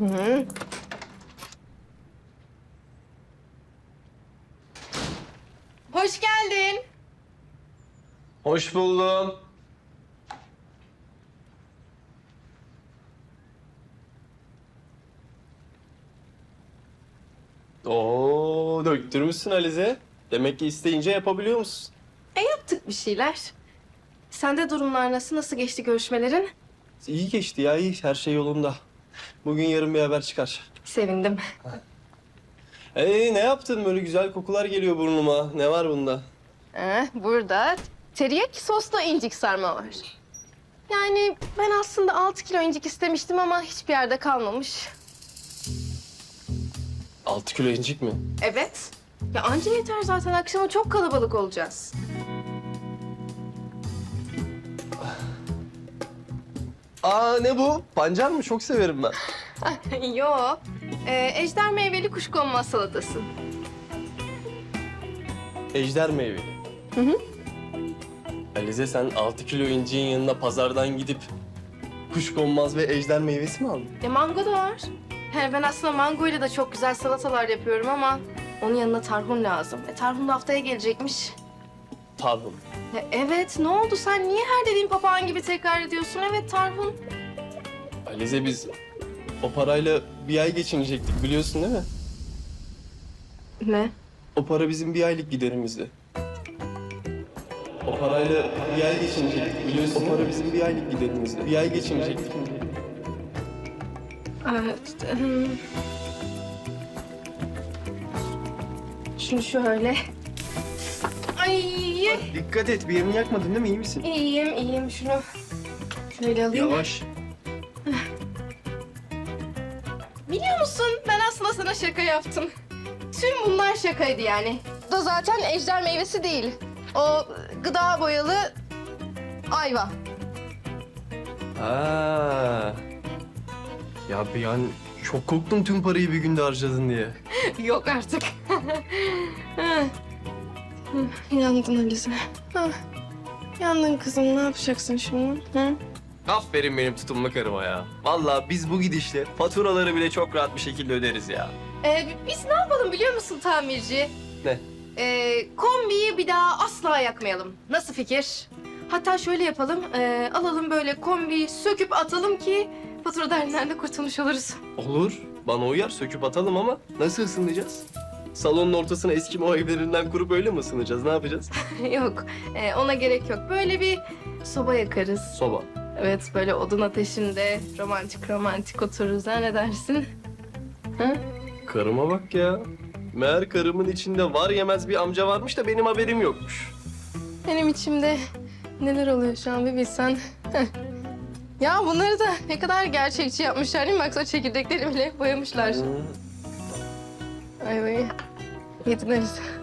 Hı. Hoş geldin. Hoş buldum. Oo, döktürmüşsün Alize. Demek ki isteyince yapabiliyor musun? E yaptık bir şeyler. Sende durumlar nasıl? Nasıl geçti görüşmelerin? İyi geçti ya, iyi. Her şey yolunda. Bugün yarın bir haber çıkar. Sevindim. Ee, ne yaptın? Böyle güzel kokular geliyor burnuma. Ne var bunda? Eh, burada teriyaki soslu incik sarma var. Yani ben aslında 6 kilo incik istemiştim ama hiçbir yerde kalmamış. Altı kilo incik mi? Evet. Ya anca yeter zaten akşama çok kalabalık olacağız. Aa ne bu? Pancar mı? Çok severim ben. Yo. Ee, ejder meyveli kuşkonmaz salatası. Ejder meyveli. Hı hı. Alize sen 6 kilo inciğin yanına pazardan gidip kuşkonmaz ve ejder meyvesi mi aldın? E mango da var. He, ben aslında mango ile de çok güzel salatalar yapıyorum ama onun yanına tarhun lazım. E, tarhun da haftaya gelecekmiş. Tarhun. Ya, evet ne oldu sen niye her dediğin papağan gibi tekrar ediyorsun? Evet tarhun. Alize biz o parayla bir ay geçinecektik biliyorsun değil mi? Ne? O para bizim bir aylık giderimizdi. O parayla bir ay geçinecektik biliyorsun. O para bizim bir aylık giderimizdi. Bir ay geçinecektik. Evet. hmm. Şunu şöyle. Ay Dikkat et bir yerini yakmadın değil mi? İyi misin? iyiyim iyiyim şunu. Şöyle alayım. Yavaş. Biliyor musun ben aslında sana şaka yaptım. Tüm bunlar şakaydı yani. Bu da zaten ejder meyvesi değil. O gıda boyalı ayva. Ha. Ya bir an çok korktum tüm parayı bir günde harcadın diye. Yok artık. Hı. Yandın Alize. Hı. Yandın kızım ne yapacaksın şimdi? Hı? Aferin benim tutumlu karıma ya. Vallahi biz bu gidişle faturaları bile çok rahat bir şekilde öderiz ya. Ee, biz ne yapalım biliyor musun tamirci? Ne? Ee, kombiyi bir daha asla yakmayalım. Nasıl fikir? Hatta şöyle yapalım. ee, alalım böyle kombiyi söküp atalım ki fatura derdinden de kurtulmuş oluruz. Olur. Bana uyar söküp atalım ama nasıl ısınacağız? Salonun ortasına eski o evlerinden kurup öyle mi ısınacağız? Ne yapacağız? yok ee, ona gerek yok. Böyle bir soba yakarız. Soba. Evet böyle odun ateşinde romantik romantik otururuz ha ne dersin? Hı? Karıma bak ya. Meğer karımın içinde var yemez bir amca varmış da benim haberim yokmuş. Benim içimde neler oluyor şu an bir bilsen. Ya bunları da ne kadar gerçekçi yapmışlar değil mi? Baksana çekirdekleri bile boyamışlar. Ayvayı yedin Alize.